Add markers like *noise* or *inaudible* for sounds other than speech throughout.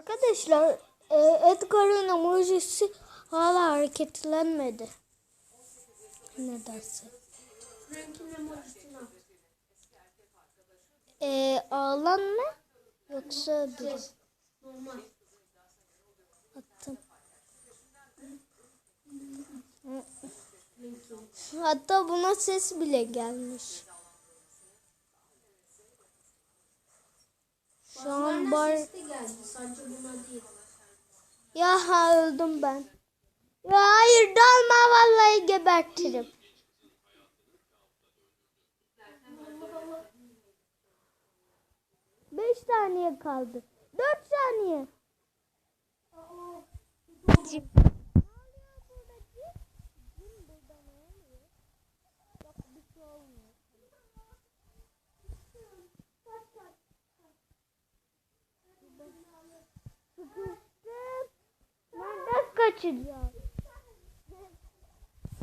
Arkadaşlar e, Edgar'ın emojisi hala hareketlenmedi. Nedense. Frank'in emojisini ağlan mı? Yoksa dur. Normal. Attım. Hatta buna ses bile gelmiş. Şu an bar... Ya ha, öldüm ben. Ya hayır dalma vallahi gebertirim. Beş saniye kaldı. Dört saniye. Kaçacağım?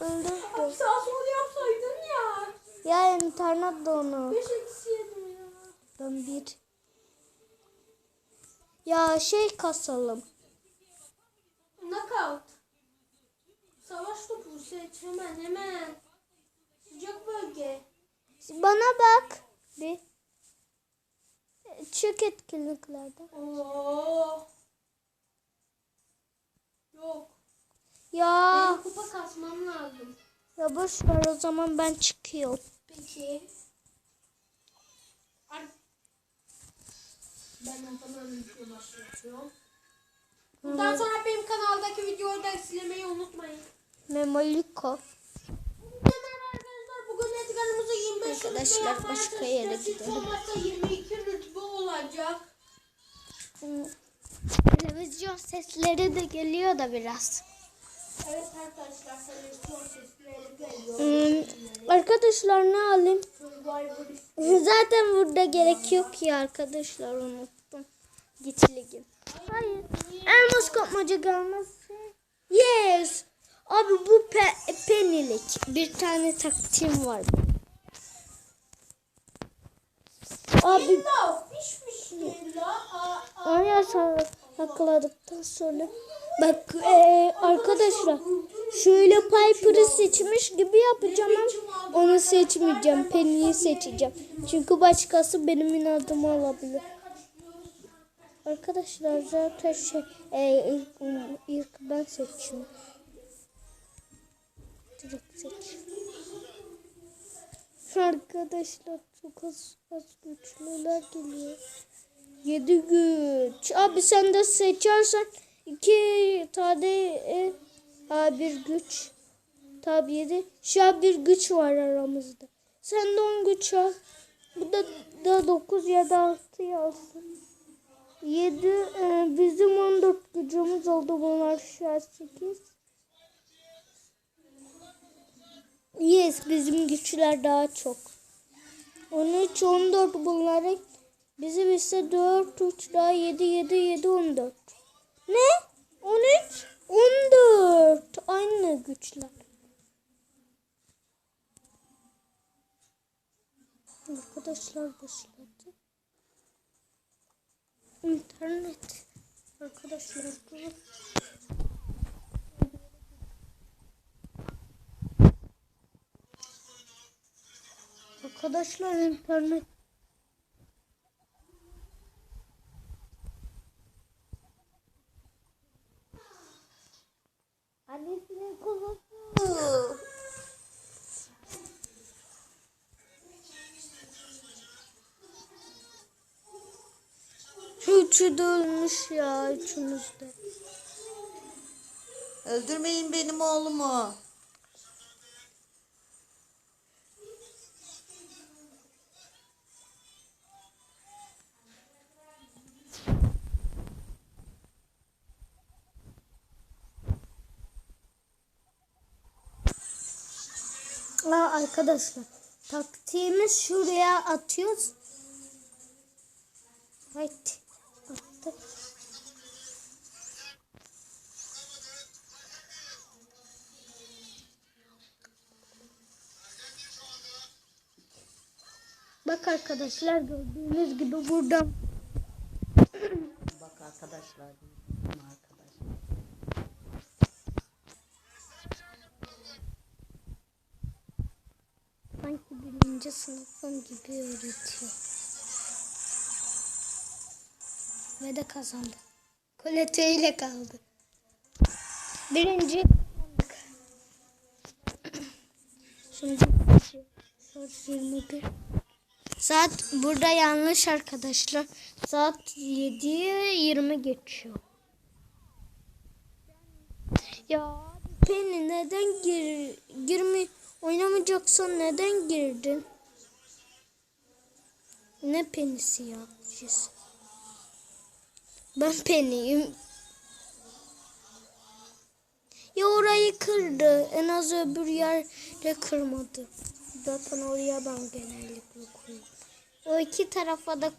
Öldürdüm. Sağ sol yapsaydın ya. Ya internet donu. Beş eksi yedi ya. Ben bir. Ya şey kasalım. Knockout. Savaş topu seç hemen hemen. Sıcak bölge. Bana bak. Bir. Çık etkinliklerden. Oo. Yok. Ya Benim kupa kasmam lazım. ya boş ver o zaman ben çıkıyorum. Peki. Ar- Ben hemen video başlatıyorum. Bundan sonra benim kanaldaki videoyu da izlemeyi unutmayın. Memoliko. Bugün Edgar'ımızı 25 Arkadaşlar, başka yere gidelim. olmazsa 22 rütbe olacak. Hmm, Televizyon sesleri de geliyor da biraz. Evet arkadaşlar televizyon sesleri geliyor. Hmm, arkadaşlar ne alayım? Zaten burada gerek yok ya arkadaşlar unuttum. Git ligin. Hayır. Elmas kapmaca gelmezse. Yes. Abi bu pe penilik. Bir tane taktiğim var. Abi Ya oraya sakladıktan sonra bak e, arkadaşlar şöyle Piper'ı seçmiş gibi yapacağım ama onu seçmeyeceğim. Penny'yi seçeceğim. Çünkü başkası benim inadımı alabilir. Arkadaşlar zaten şey e, ilk, ilk ben seçiyorum. Direkt seç. Arkadaşlar çok az, az güçlüler geliyor. Yedi güç. Abi sen de seçersen iki tane e, a, bir güç. Tabi yedi. Şu an bir güç var aramızda. Sen de on güç al. Bu da, da dokuz ya da altı alsın. Yedi e, bizim on dört gücümüz oldu. Bunlar şu an sekiz. Yes bizim güçler daha çok. 13, 14 bunların bizim ise 4, 3 daha 7, 7, 7, 14. Ne? 13, 14. Aynı güçler. Arkadaşlar başladı. İnternet. Arkadaşlar durun. Arkadaşlar internet Üçü de ölmüş ya üçümüz de. Öldürmeyin benim oğlumu. Aa, arkadaşlar taktiğimiz şuraya atıyoruz. Haydi. Attık. Bak arkadaşlar gördüğünüz gibi buradan Bak Arkadaşlar. Arkadaşlar. Sanki birinci sınıfın gibi öğretiyor. Ve de kazandı. Kolete ile kaldı. Birinci kazandık. Şimdi saat 21. Saat burada yanlış arkadaşlar. Saat 7'ye 20 geçiyor. Ya Penny neden gir girme oynamayacaksan neden girdin? Ne penisi ya? Jess? Ben peniyim. Ya orayı kırdı. En az öbür yerde kırmadı. Zaten oraya ben genellikle koyuyorum. O iki tarafa da,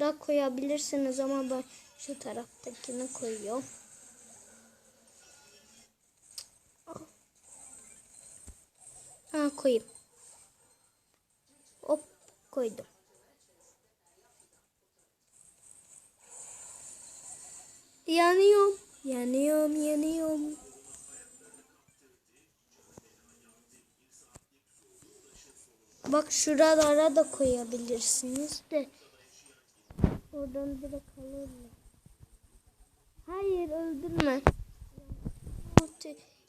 da koyabilirsiniz ama ben şu taraftakini koyuyorum. Ha koyayım. Hop koydum. Yanıyorum. Yanıyorum, yanıyorum. Bak şuralara da koyabilirsiniz de. Oradan direkt alırlar. Hayır öldürme.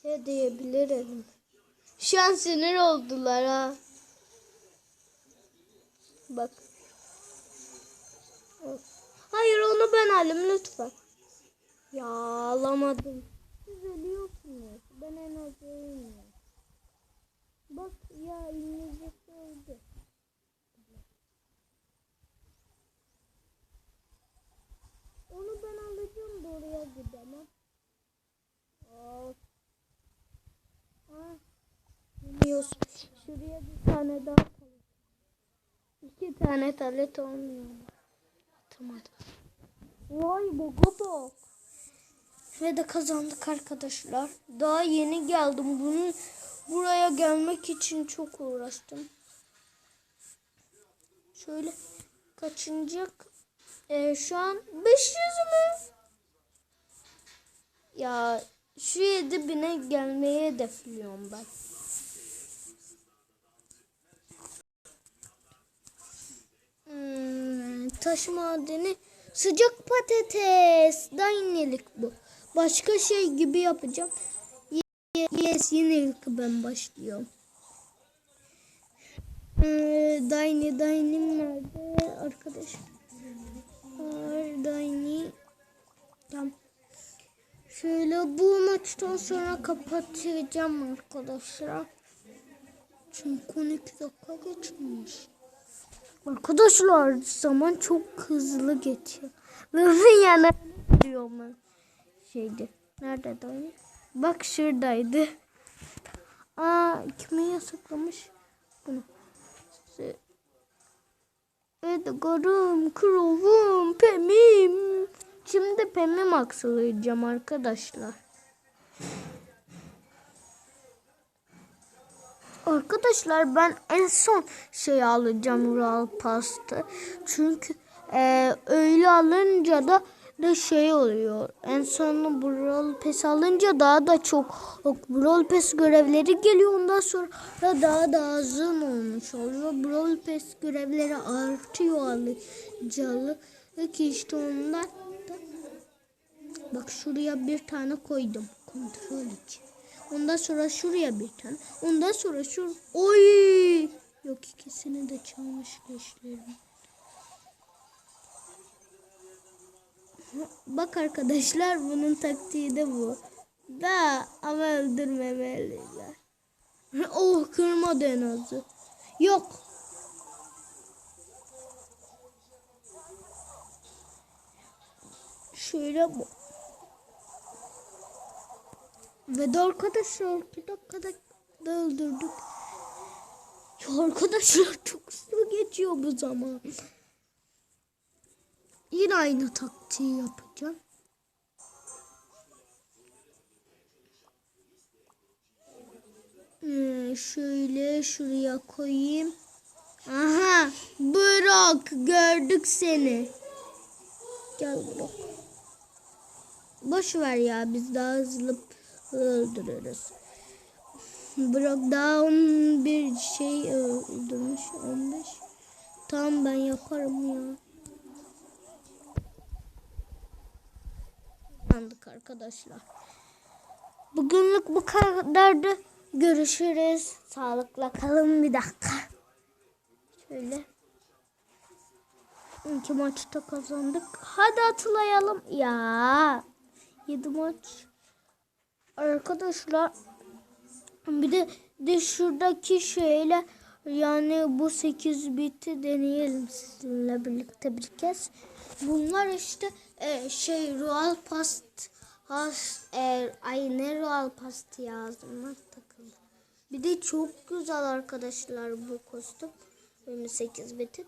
Ya diyebilirim. Şu an sinir oldular ha. Bak. Hayır onu ben alayım lütfen. Ya alamadım. Siz ölüyorsunuz. Ben en az ölmüyorum. Bak ya İngilizcesi öldü. Onu ben alacağım da oraya gidemem. Of. Ah. Şuraya bir tane daha talet. İki tane talet olmuyor mu? Atamadım. Vay boga bak. Ve de kazandık arkadaşlar. Daha yeni geldim. Bunu buraya gelmek için çok uğraştım. Şöyle kaçıncı? Ee, şu an 500 mü? Ya şu 7000'e gelmeyi hedefliyorum ben. Hmm, taş madeni sıcak patates. Daha bu. Başka şey gibi yapacağım. Ye- Yes yenilik ben başlıyorum. Ee, Dayni nerede arkadaş? Dayni. Tamam. Şöyle bu maçtan sonra kapatacağım arkadaşlar. Çünkü 12 dakika geçmiş. Arkadaşlar zaman çok hızlı geçiyor. Ve *laughs* yanına diyorum ben. Şeydi. Nerede dayı? Bak şuradaydı. Aa kimi yasaklamış? Bunu. Edgar'ım, Krov'um, Pem'im. Şimdi Pem'im aksalayacağım arkadaşlar. Arkadaşlar ben en son şey alacağım Royal Pass'tı. Çünkü e, öyle alınca da da şey oluyor. En son bu Royal Pass alınca daha da çok Royal Pass görevleri geliyor. Ondan sonra da daha da azın olmuş oluyor. Royal Pass görevleri artıyor alıcalı. Ki işte ondan da Bak şuraya bir tane koydum. Kontrol için. Ondan sonra şuraya bir tane. Ondan sonra şu. Oy! Yok ikisini de çalmış leşlerim. Bak arkadaşlar bunun taktiği de bu. Da ama öldürmemeliler. *laughs* Oh kırmadı en azı. Yok. Şöyle bu. Ve de arkadaşlar bir dakikada da öldürdük. Ya arkadaşlar *laughs* çok hızlı geçiyor bu zaman. Yine aynı taktiği yapacağım. Hmm, şöyle şuraya koyayım. Aha bırak gördük seni. Gel bırak. Boş ver ya biz daha hızlı öldürürüz. Bırak daha 11 şey öldürmüş 15. Tamam ben yaparım ya. Yandık arkadaşlar. Bugünlük bu kadardı. Görüşürüz. Sağlıkla kalın bir dakika. Şöyle. İki maçta kazandık. Hadi atlayalım. Ya. 7 maç. Arkadaşlar bir de, de şuradaki şeyle yani bu 8 biti deneyelim sizinle birlikte bir kez. Bunlar işte e, şey Royal Past has e, ay ne Royal Past yazdım lan takıldı. Bir de çok güzel arkadaşlar bu kostüm. 28 bitin.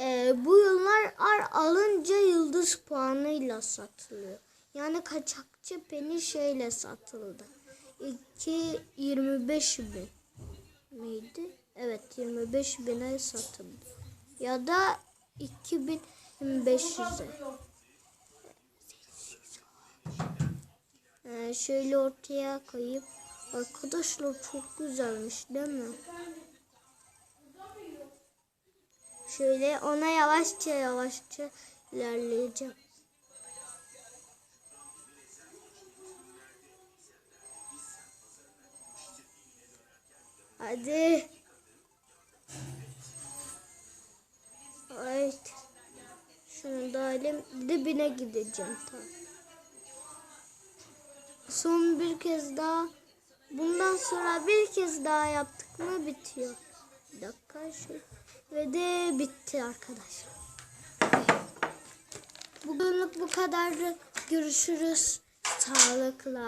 E, bu yıllar alınca yıldız puanıyla satılıyor. Yani kaçakçı peni şeyle satıldı. 2 25 bin miydi? Evet 25 bine satıldı. Ya da 2500'e. Ee, şöyle ortaya koyup arkadaşlar çok güzelmiş değil mi? Şöyle ona yavaşça yavaşça ilerleyeceğim. Hadi. Evet. Şunu da alayım. Dibine gideceğim. Tamam. Son bir kez daha. Bundan sonra bir kez daha yaptık mı bitiyor. Bir dakika şu. Ve de bitti arkadaşlar. Bugünlük bu kadar. Görüşürüz. Sağlıkla.